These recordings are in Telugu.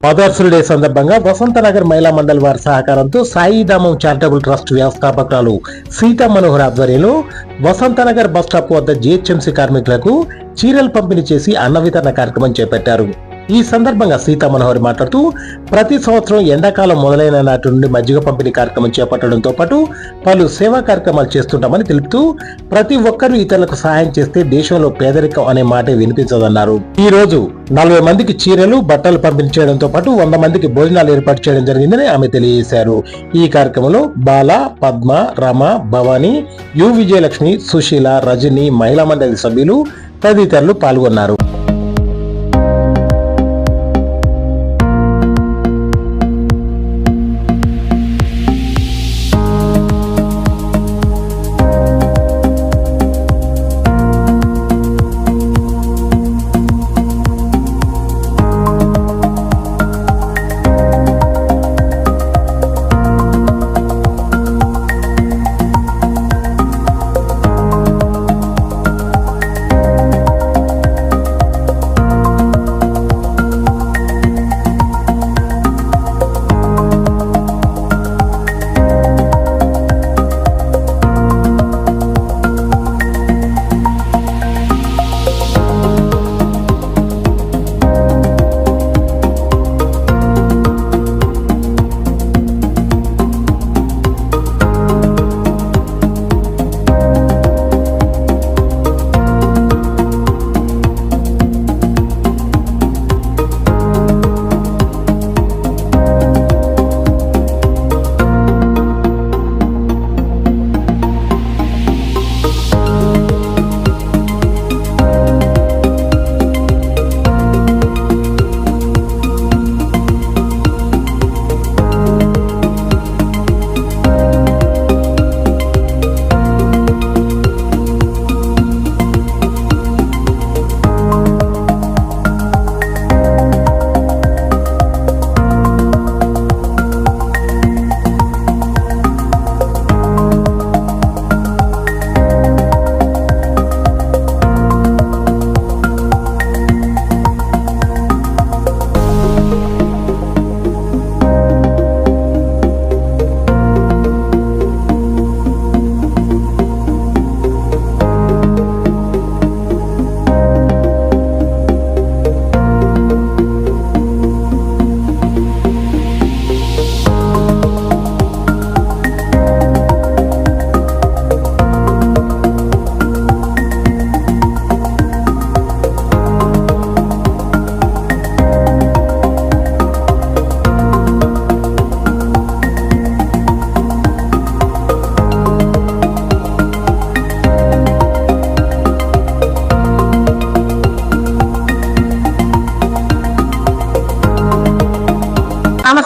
మదర్స్ డే సందర్భంగా వసంతనగర్ మహిళా మండలి వారి సహకారంతో సాయిధామం చారిటబుల్ ట్రస్ట్ వ్యవస్థాపకురాలు సీతా మనోహర్ ఆధ్వర్యంలో వసంతనగర్ బస్ స్టాప్ వద్ద జిహెచ్ఎంసీ కార్మికులకు చీరలు పంపిణీ చేసి అన్న వితరణ కార్యక్రమం చేపట్టారు. ఈ సందర్భంగా సీతా మనోహర్ మాట్లాడుతూ ప్రతి సంవత్సరం ఎండాకాలం మొదలైన నాటి నుండి మజ్జిగ పంపిణీ కార్యక్రమం చేపట్టడంతో పాటు పలు సేవా కార్యక్రమాలు చేస్తుంటామని తెలుపుతూ ప్రతి ఒక్కరూ ఇతరులకు సహాయం చేస్తే దేశంలో పేదరికం అనే మాట వినిపించదన్నారు. ఈ రోజు నలభై మందికి చీరలు బట్టలు పంపిణీ చేయడంతో పాటు వంద మందికి భోజనాలు ఏర్పాటు చేయడం జరిగిందని ఆమె తెలియజేశారు. ఈ కార్యక్రమంలో బాల పద్మ రమ భవానీ యు విజయలక్ష్మి సుశీల రజని మహిళా మండలి సభ్యులు తదితరులు పాల్గొన్నారు.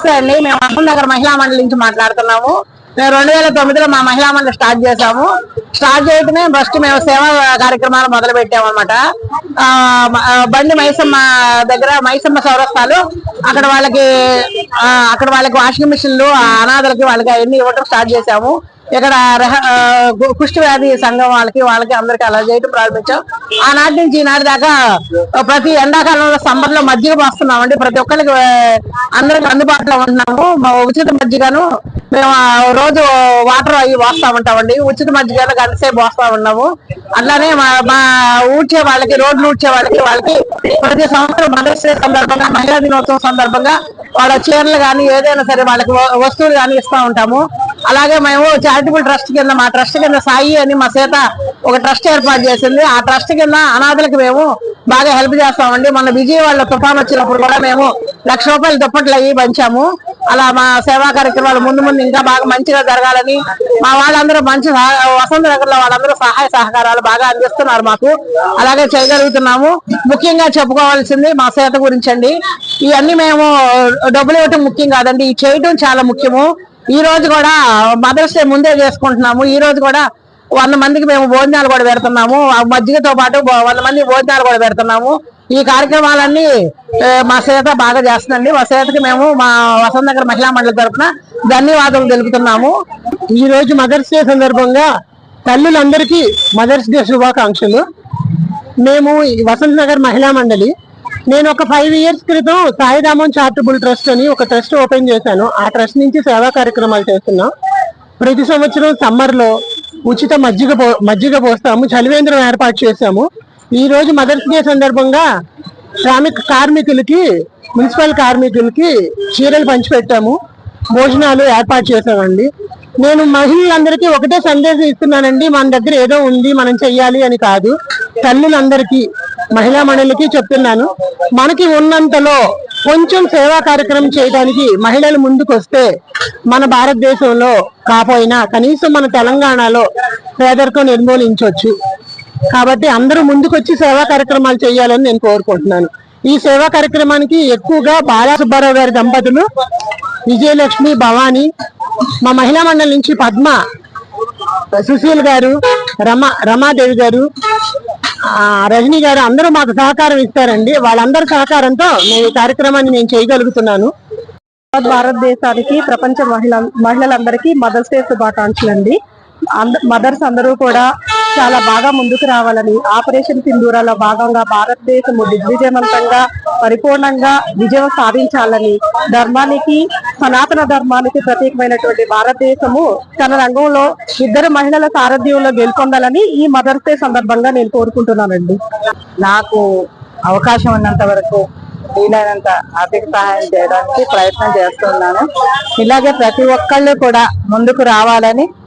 నమస్తే అండి. మేము అహ్మద్ నగర్ మహిళా మండలి నుంచి మాట్లాడుతున్నాము. మేము రెండు వేల తొమ్మిదిలో మా మహిళా మండలి స్టార్ట్ చేసాము స్టార్ట్ చేయటమే ఫస్ట్ మేము సేవా కార్యక్రమాలు మొదలు పెట్టాము అనమాట బండి మైసమ్మ దగ్గర మైసమ్మ సౌరస్థాలు అక్కడ వాళ్ళకి అక్కడ వాళ్ళకి వాషింగ్ మిషన్లు అనాథలకి వాళ్ళకి అవన్నీ ఇవ్వటం స్టార్ట్ చేసాము ఇక్కడ కుష్టి వ్యాధి సంఘం వాళ్ళకి వాళ్ళకి అందరికి అలా చేయడం ప్రారంభించాం. ఆనాటి నుంచి ఈనాటి దాకా ప్రతి ఎండాకాలంలో సమ్మర్లో మజ్జిగ పోస్తున్నామండి. ప్రతి ఒక్కరికి అందరికి అందుబాటులో ఉంటున్నాము. మా ఉచిత మజ్జిగను మేము రోజు వాటర్ అవి పోస్తా ఉంటామండి. ఉచిత మజ్జిగను గంట సేపు పోస్తా ఉన్నాము. అట్లానే మా మా ఊడ్చే వాళ్ళకి రోడ్లు ఊడ్చే వాళ్ళకి వాళ్ళకి ప్రతి సంవత్సరం మదర్స్ డే సందర్భంగా మహిళా దినోత్సవం సందర్భంగా వాళ్ళ చీరలు కానీ ఏదైనా సరే వాళ్ళకి వస్తువులు కానీ ఇస్తా ఉంటాము. అలాగే మేము చారిటబుల్ ట్రస్ట్ కింద మా ట్రస్ట్ కింద సాయి అని మా సీత ఒక ట్రస్ట్ ఏర్పాటు చేసింది. ఆ ట్రస్ట్ కింద అనాథలకు మేము బాగా హెల్ప్ చేస్తామండి. మన విజయవాడలో తుఫాన్ వచ్చినప్పుడు కూడా మేము లక్ష రూపాయలు దుప్పట్లు అవి పంచాము. అలా మా సేవా కార్యక్రమాలు ముందు ముందు ఇంకా బాగా మంచిగా జరగాలని మా వాళ్ళందరూ మంచి వసంత నగర్లో వాళ్ళందరూ సహాయ సహకారాలు బాగా అందిస్తున్నారు మాకు. అలాగే చేయగలుగుతున్నాము. ముఖ్యంగా చెప్పుకోవాల్సింది మా సేత గురించి అండి. ఇవన్నీ మేము డబ్బులు ఇవ్వటం ముఖ్యం కాదండి. చేయటం చాలా ముఖ్యము. ఈ రోజు కూడా మదర్స్ డే ముందే చేసుకుంటున్నాము. ఈ రోజు కూడా వంద మందికి మేము భోజనాలు కూడా పెడుతున్నాము. ఆ మజ్జిగతో పాటు వంద మంది భోజనాలు కూడా పెడుతున్నాము. ఈ కార్యక్రమాలన్నీ మా సేత బాగా చేస్తుందండి. మా సేతకి మేము మా వసంత నగర్ మహిళా మండలి తరఫున ధన్యవాదాలు తెలుపుతున్నాము. ఈ రోజు మదర్స్ డే సందర్భంగా తల్లులందరికీ మదర్స్ డే శుభాకాంక్షలు. మేము వసంత వసంత్ నగర్ మహిళా మండలి నేను ఒక ఫైవ్ ఇయర్స్ క్రితం సాయిరామన్ చారిటబుల్ ట్రస్ట్ అని ఒక ట్రస్ట్ ఓపెన్ చేశాను. ఆ ట్రస్ట్ నుంచి సేవా కార్యక్రమాలు చేస్తున్నాం. ప్రతి సంవత్సరం సమ్మర్లో ఉచిత మజ్జిగ పో- మజ్జిగ పోస్తాము. చలివేంద్రం ఏర్పాటు చేశాము. ఈ రోజు మదర్స్ డే సందర్భంగా శ్రామిక కార్మికులకి మున్సిపల్ కార్మికులకి చీరలు పంచిపెట్టాము. భోజనాలు ఏర్పాటు చేశామండి. నేను మహిళలందరికీ ఒకటే సందేశం ఇస్తున్నానండి. మన దగ్గర ఏదో ఉంది మనం చెయ్యాలి అని కాదు. తల్లులందరికీ మహిళా మండలికి చెప్తున్నాను. మనకి ఉన్నంతలో కొంచెం సేవా కార్యక్రమం చేయడానికి మహిళలు ముందుకు వస్తే మన భారతదేశంలో కాపోయినా కనీసం మన తెలంగాణలో పేదరికం నిర్మూలించవచ్చు. కాబట్టి అందరూ ముందుకొచ్చి సేవా కార్యక్రమాలు చేయాలని నేను కోరుకుంటున్నాను. ఈ సేవా కార్యక్రమానికి ఎక్కువగా బాలా సుబ్బారావు గారి దంపతులు విజయలక్ష్మి భవాని మా మహిళా మండలి నుంచి పద్మ సుశీల్ గారు రమా రమాదేవి గారు రజనీ గారు అందరూ మాకు సహకారం ఇస్తారండి. వాళ్ళందరి సహకారంతో నేను ఈ కార్యక్రమాన్ని నేను చేయగలుగుతున్నాను. భారతదేశానికి ప్రపంచ మహిళ మహిళలందరికీ మదర్స్ డే శుభాకాంక్షలు అండి మదర్స్ అందరూ కూడా చాలా బాగా ముందుకు రావాలని ఆపరేషన్ సింధూరాలో భాగంగా భారతదేశము దిగ్విజయవంతంగా పరిపూర్ణంగా విజయం సాధించాలని ధర్మానికి సనాతన ధర్మానికి ప్రత్యేకమైనటువంటి భారతదేశము తన రంగంలో ఇద్దరు మహిళల సారథ్యంలో గెలుపొందాలని ఈ మదర్స్ డే సందర్భంగా నేను కోరుకుంటున్నానండి. నాకు అవకాశం ఉన్నంత వరకు వీలైనంత ఆర్థిక సహాయం చేయడానికి ప్రయత్నం చేస్తున్నాను. ఇలాగే ప్రతి ఒక్కళ్ళు కూడా ముందుకు రావాలని